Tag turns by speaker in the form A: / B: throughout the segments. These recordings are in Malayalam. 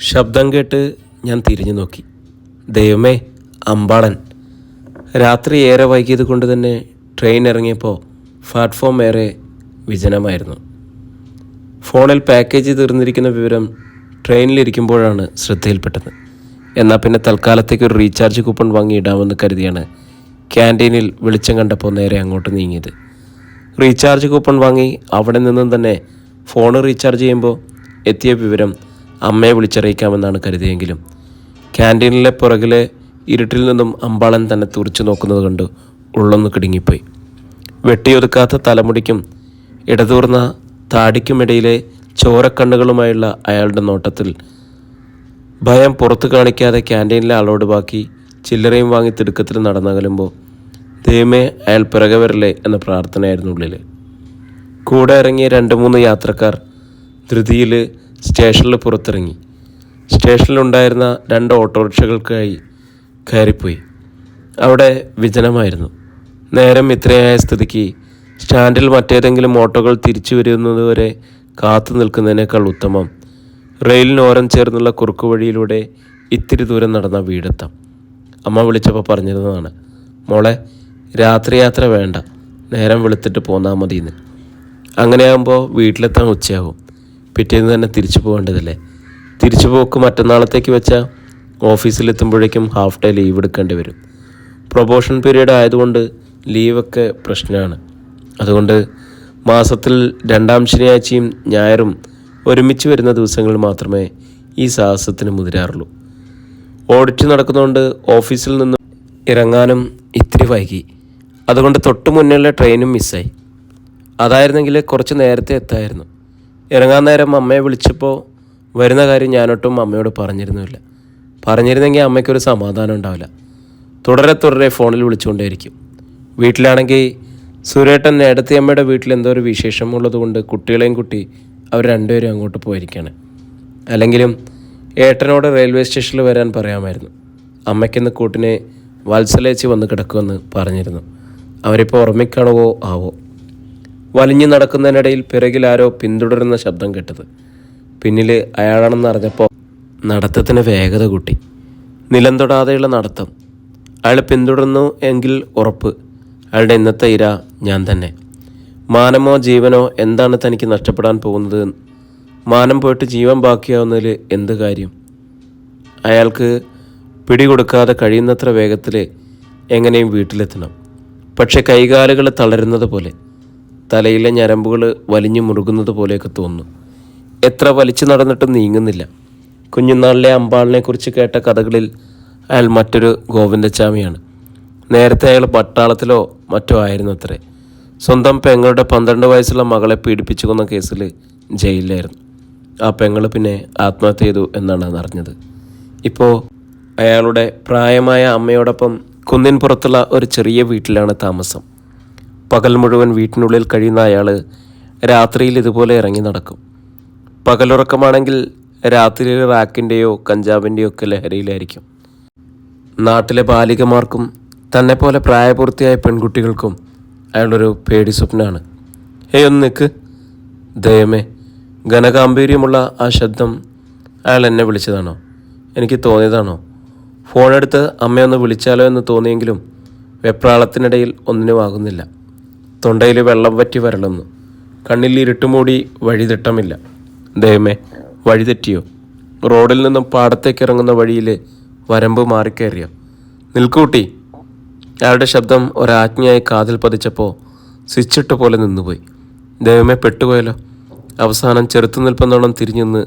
A: ശബ്ദം കേട്ട് ഞാൻ തിരിഞ്ഞു നോക്കി. ദൈവമേ അമ്പാളൻ. രാത്രി ഏറെ വൈകിയത് കൊണ്ട് തന്നെ ട്രെയിൻ ഇറങ്ങിയപ്പോൾ പ്ലാറ്റ്ഫോം ഏറെ വിജനമായിരുന്നു. ഫോണിൽ പാക്കേജ് തീർന്നിരിക്കുന്ന വിവരം ട്രെയിനിലിരിക്കുമ്പോഴാണ് ശ്രദ്ധയിൽപ്പെട്ടത്. എന്നാൽ പിന്നെ തൽക്കാലത്തേക്ക് ഒരു റീചാർജ് കൂപ്പൺ വാങ്ങിയിടാമെന്ന് കരുതിയാണ് ക്യാന്റീനിൽ വെളിച്ചം കണ്ടപ്പോൾ നേരെ അങ്ങോട്ട് നീങ്ങിയത്. റീചാർജ് കൂപ്പൺ വാങ്ങി അവിടെ നിന്നും തന്നെ ഫോൺ റീചാർജ് ചെയ്യുമ്പോൾ എത്തിയ വിവരം അമ്മയെ വിളിച്ചറിയിക്കാമെന്നാണ് കരുതിയെങ്കിലും ക്യാന്റീനിലെ പുറകിലെ ഇരുട്ടിൽ നിന്നും അമ്പാളൻ തന്നെ തുറച്ചു നോക്കുന്നത് കണ്ട് ഉള്ളൊന്ന് കിടുങ്ങിപ്പോയി. വെട്ടിയൊതുക്കാത്ത തലമുടിക്കും ഇടതൂർന്ന താടിക്കുമിടയിലെ ചോരക്കണ്ണുകളുമായുള്ള അയാളുടെ നോട്ടത്തിൽ ഭയം പുറത്തു കാണിക്കാതെ ക്യാന്റീനിലെ ആളോട് ബാക്കി ചില്ലറയും വാങ്ങി തിടുക്കത്തിൽ നടന്നകലുമ്പോൾ ദൈവമേ അയാൾ പിറകെ വരല്ലേ എന്ന പ്രാർത്ഥനയായിരുന്നു ഉള്ളിൽ കൂടെ ഇറങ്ങിയ രണ്ട് മൂന്ന് യാത്രക്കാർ ധൃതിയിൽ സ്റ്റേഷനിൽ പുറത്തിറങ്ങി. സ്റ്റേഷനിലുണ്ടായിരുന്ന രണ്ട് ഓട്ടോറിക്ഷകൾക്കായി കയറിപ്പോയി. അവിടെ വിജനമായിരുന്നു. നേരം ഇത്രയായ സ്ഥിതിക്ക് സ്റ്റാൻഡിൽ മറ്റേതെങ്കിലും ഓട്ടോകൾ തിരിച്ചു വരുന്നതുവരെ കാത്തു നിൽക്കുന്നതിനേക്കാൾ ഉത്തമം. റെയിലിനോരം ചേർന്നുള്ള കുറുക്കു വഴിയിലൂടെ ഇത്തിരി ദൂരം നടന്ന വീടെത്താം. അമ്മ വിളിച്ചപ്പോൾ പറഞ്ഞിരുന്നതാണ് മോളെ രാത്രിയാത്ര വേണ്ട. നേരം വെളുത്തിട്ട് പോന്നാൽ മതിയെന്ന്. അങ്ങനെയാകുമ്പോൾ വീട്ടിലെത്താൻ ഉച്ചയാകും പിറ്റേന്ന് തന്നെ തിരിച്ചു പോകേണ്ടതല്ലേ? തിരിച്ചു പോക്ക് മറ്റന്നാളത്തേക്ക് വെച്ചാൽ ഓഫീസിലെത്തുമ്പോഴേക്കും ഹാഫ് ഡേ ലീവ് എടുക്കേണ്ടി വരും. പ്രൊബോഷൻ പീരീഡ് ആയതുകൊണ്ട് ലീവൊക്കെ പ്രശ്നമാണ്. അതുകൊണ്ട് മാസത്തിൽ രണ്ടാം ശനിയാഴ്ചയും ഞായറും ഒരുമിച്ച് വരുന്ന ദിവസങ്ങളിൽ മാത്രമേ ഈ സാഹസത്തിന് മുതിരാറുള്ളൂ. ഓഡിറ്റ് നടക്കുന്നതുകൊണ്ട് ഓഫീസിൽ നിന്നും ഇറങ്ങാനും ഇത്തിരി വൈകി. അതുകൊണ്ട് തൊട്ടു മുന്നിലുള്ള ട്രെയിനും മിസ്സായി അതായിരുന്നെങ്കിൽ കുറച്ച് നേരത്തെ എത്തായിരുന്നു. ഇറങ്ങാൻ നേരം അമ്മയെ വിളിച്ചപ്പോൾ വരുന്ന കാര്യം ഞാനൊട്ടും അമ്മയോട് പറഞ്ഞിരുന്നില്ല. പറഞ്ഞിരുന്നെങ്കിൽ അമ്മയ്ക്കൊരു സമാധാനം ഉണ്ടാവില്ല. തുടരെ തുടരെ ഫോണിൽ വിളിച്ചുകൊണ്ടേയിരിക്കും. വീട്ടിലാണെങ്കിൽ സുരേട്ടൻ നേടത്തിയമ്മയുടെ വീട്ടിൽ എന്തോ ഒരു വിശേഷമുള്ളത് കൊണ്ട് കുട്ടികളെയും കുട്ടി അവർ രണ്ടുപേരും അങ്ങോട്ട് പോയിരിക്കുകയാണ് അല്ലെങ്കിലും ഏട്ടനോട് റെയിൽവേ സ്റ്റേഷനിൽ വരാൻ പറയാമായിരുന്നു. അമ്മയ്ക്കിന്ന് കൂട്ടിനെ വത്സലേച്ച് വന്ന് കിടക്കുമെന്ന് പറഞ്ഞിരുന്നു. അവരിപ്പോൾ ഓർമ്മിക്കണവോ ആവോ? വലിഞ്ഞു നടക്കുന്നതിനിടയിൽ പിറകിൽ ആരോ പിന്തുടരുന്ന ശബ്ദം കേട്ടത്. പിന്നിൽ അയാളാണെന്ന് അറിഞ്ഞപ്പോൾ നടത്തത്തിന് വേഗത കൂട്ടി. നിലം തൊടാതെയുള്ള നടത്തം. അയാൾ പിന്തുടർന്നു എങ്കിൽ ഉറപ്പ്. അയാളുടെ ഇന്നത്തെ ഇര ഞാൻ തന്നെ. മാനമോ ജീവനോ എന്താണ് തനിക്ക് നഷ്ടപ്പെടാൻ പോകുന്നത്? മാനം പോയിട്ട് ജീവൻ ബാക്കിയാവുന്നതിൽ എന്ത് കാര്യം? അയാൾക്ക് പിടികൊടുക്കാതെ കഴിയുന്നത്ര വേഗത്തിൽ എങ്ങനെയും വീട്ടിലെത്തണം. പക്ഷെ കൈകാലുകൾ തളരുന്നത് പോലെ. തലയിലെ ഞരമ്പുകൾ വലിഞ്ഞു മുറുകുന്നത് പോലെയൊക്കെ തോന്നുന്നു. എത്ര വലിച്ചു നടന്നിട്ടും നീങ്ങുന്നില്ല. കുഞ്ഞുനാളിലെ അമ്പാളിനെക്കുറിച്ച് കേട്ട കഥകളിൽ അയാൾ മറ്റൊരു ഗോവിന്ദച്ചാമിയാണ്. നേരത്തെ അയാൾ പട്ടാളത്തിലോ മറ്റോ ആയിരുന്നു അത്രേ സ്വന്തം പെങ്ങളുടെ പന്ത്രണ്ട് വയസ്സുള്ള മകളെ പീഡിപ്പിച്ചു കൊന്ന കേസിൽ ജയിലിലായിരുന്നു. ആ പെങ്ങൾ പിന്നെ ആത്മഹത്യ ചെയ്തു എന്നാണ് അറിഞ്ഞത്. ഇപ്പോൾ അയാളുടെ പ്രായമായ അമ്മയോടൊപ്പം കുന്നിൻ പുറത്തുള്ള ഒരു ചെറിയ വീട്ടിലാണ് താമസം. പകൽ മുഴുവൻ വീട്ടിനുള്ളിൽ കഴിയുന്ന അയാൾ രാത്രിയിൽ ഇതുപോലെ ഇറങ്ങി നടക്കും. പകലുറക്കമാണെങ്കിൽ രാത്രിയിൽ റാക്കിന്റെയോ കഞ്ചാവിന്റെയോ ഒക്കെ ലഹരിയിലായിരിക്കും. നാട്ടിലെ ബാലികമാർക്കും തന്നെപ്പോലെ പോലെ പ്രായപൂർത്തിയായ പെൺകുട്ടികൾക്കും അയാളൊരു പേടി സ്വപ്നമാണ് ഹേയ് ഒന്ന് നിൽക്ക് ദയമേ ഘനഗാംഭീര്യമുള്ള ആ ശബ്ദം അയാൾ എന്നെ വിളിച്ചതാണോ? എനിക്ക് തോന്നിയതാണോ? ഫോണെടുത്ത് അമ്മയൊന്ന് വിളിച്ചാലോ എന്ന് തോന്നിയെങ്കിലും വെപ്രാളത്തിനിടയിൽ ഒന്നിനും ആകുന്നില്ല തൊണ്ടയിൽ വെള്ളം വറ്റി വരളുന്നു. കണ്ണിൽ ഇരുട്ടുമൂടി വഴിതിട്ടമില്ല. ദയമേ വഴിതെറ്റിയോ? റോഡിൽ നിന്നും പാടത്തേക്ക് ഇറങ്ങുന്ന വഴിയിൽ വരമ്പ് മാറിക്കയറിയോ നിൽക്കൂട്ടി അയാളുടെ ശബ്ദം ഒരാജ്ഞയായി കാതിൽ പതിച്ചപ്പോൾ സ്വിച്ചിട്ട് പോലെ നിന്നുപോയി. ദൈവമേ പെട്ടുപോയല്ലോ. അവസാനം ചെറുത്തു നിൽപ്പെന്നോണം തിരിഞ്ഞുനിന്ന്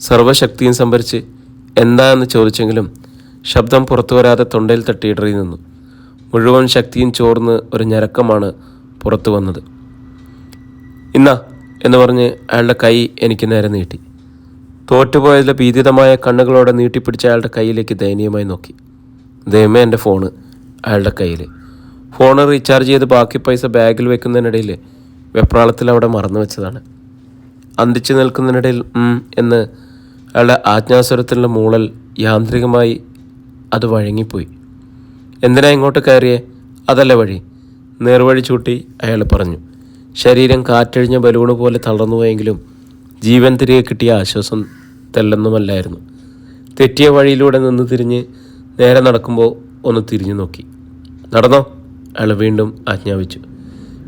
A: സർവശക്തിയും സംഭരിച്ച് എന്താ എന്ന് ചോദിച്ചെങ്കിലും ശബ്ദം പുറത്തു വരാതെ തൊണ്ടയിൽ തട്ടിയിടറി നിന്നു. മുഴുവൻ ശക്തിയും ചോർന്ന് ഒരു ഞരക്കമാണ് പുറത്തു വന്നത്. ഇന്നാ എന്ന് പറഞ്ഞ് അയാളുടെ കൈ എനിക്ക് നേരെ നീട്ടി. തോറ്റുപോയതിലെ ഭീതിതമായ കണ്ണുകളോടെ നീട്ടിപ്പിടിച്ച അയാളുടെ കയ്യിലേക്ക് ദയനീയമായി നോക്കി. ദയമേ എന്റെ ഫോണ് അയാളുടെ കയ്യിൽ ഫോൺ റീചാർജ് ചെയ്ത് ബാക്കി പൈസ ബാഗിൽ വെക്കുന്നതിനിടയിൽ വെപ്രാളത്തിൽ അവിടെ മറന്നു വെച്ചതാണ്. അന്തിച്ചു നിൽക്കുന്നതിനിടയിൽ എന്ന് അയാളുടെ ആജ്ഞാസ്വരത്തിലുള്ള മൂളൽ യാന്ത്രികമായി അത് വഴങ്ങിപ്പോയി. എന്തിനാ ഇങ്ങോട്ട് കയറിയേ? അതല്ല വഴി? നേർവഴി ചൂട്ടി അയാൾ പറഞ്ഞു ശരീരം കാറ്റഴിഞ്ഞ ബലൂണ് പോലെ തളർന്നുപോയെങ്കിലും ജീവൻ തിരികെ കിട്ടിയ ആശ്വാസം തെല്ലെന്നുമല്ലായിരുന്നു. തെറ്റിയ വഴിയിലൂടെ നിന്ന് തിരിഞ്ഞ് നേരെ നടക്കുമ്പോൾ ഒന്ന് തിരിഞ്ഞു നോക്കി. നടന്നോ? അയാൾ വീണ്ടും ആജ്ഞാപിച്ചു.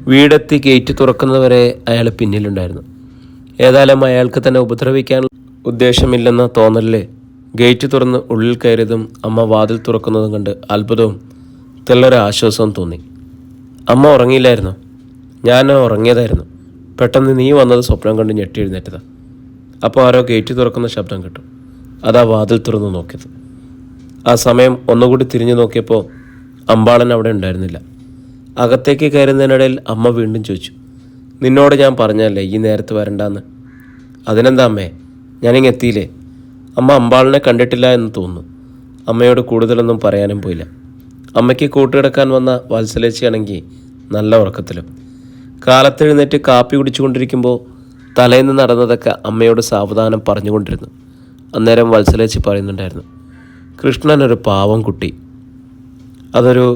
A: വീടെത്തി ഗേറ്റ് തുറക്കുന്നവരെ അയാൾ പിന്നിലുണ്ടായിരുന്നു. ഏതായാലും അയാൾക്ക് തന്നെ ഉപദ്രവിക്കാൻ ഉദ്ദേശമില്ലെന്ന തോന്നലിൽ ഗേറ്റ് തുറന്ന് ഉള്ളിൽ കയറിയതും അമ്മ വാതിൽ തുറക്കുന്നതും കണ്ട് അത്ഭുതവും തെല്ലൊരു ആശ്വാസവും തോന്നി. അമ്മ ഉറങ്ങിയില്ലായിരുന്നു. ഞാൻ ഉറങ്ങിയതായിരുന്നു. പെട്ടെന്ന് നീ വന്നത് സ്വപ്നം കണ്ട് ഞെട്ടി എഴുന്നേറ്റതാ അപ്പോൾ ആരോ ഗേറ്റ് തുറക്കുന്ന ശബ്ദം കേട്ടു. അതാ വാതിൽ തുറന്നു നോക്കിയത്. ആ സമയം ഒന്നുകൂടി തിരിഞ്ഞു നോക്കിയപ്പോൾ അമ്പാളൻ അവിടെ ഉണ്ടായിരുന്നില്ല. അകത്തേക്ക് കയറുന്നതിനിടയിൽ അമ്മ വീണ്ടും ചോദിച്ചു നിന്നോട് ഞാൻ പറഞ്ഞല്ലേ ഈ നേരത്ത് വരണ്ടാന്ന്? അതിനെന്താ അമ്മേ? ഞാനിങ്ങെത്തിയില്ലേ അമ്മ അമ്പാളിനെ കണ്ടിട്ടില്ല എന്ന് തോന്നുന്നു. അമ്മയോട് കൂടുതലൊന്നും പറയാനും പോയില്ല. അമ്മയ്ക്ക് കൂട്ടുകിടക്കാൻ വന്ന വത്സലേച്ചിയാണെങ്കിൽ നല്ല ഉറക്കത്തിലും. കാലത്തെഴുന്നേറ്റ് കാപ്പി കുടിച്ചുകൊണ്ടിരിക്കുമ്പോൾ തലേന്ന് നടന്നതൊക്കെ അമ്മയോട് സാവധാനം പറഞ്ഞുകൊണ്ടിരുന്നു. അന്നേരം വത്സലേച്ചി പറയുന്നുണ്ടായിരുന്നു കൃഷ്ണൻ ഒരു പാവം കുട്ടി. അതൊരു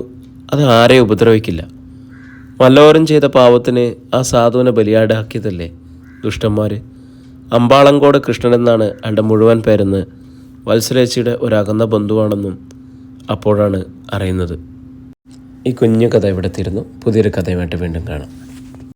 A: അത് ആരെയും ഉപദ്രവിക്കില്ല. വല്ലവരും ചെയ്ത പാവത്തിന് ആ സാധുവിനെ ബലിയാടാക്കിയതല്ലേ ദുഷ്ടന്മാർ അമ്പാളങ്കോട് കൃഷ്ണനെന്നാണ് അയാളുടെ മുഴുവൻ പേരെന്ന് വത്സലേച്ചിയുടെ ഒരകന്ന ബന്ധുവാണെന്നും അപ്പോഴാണ് അറിയുന്നത്. ഈ കുഞ്ഞു കഥ ഇവിടെ തീരുന്നു പുതിയൊരു കഥയുമായിട്ട് വീണ്ടും കാണാം.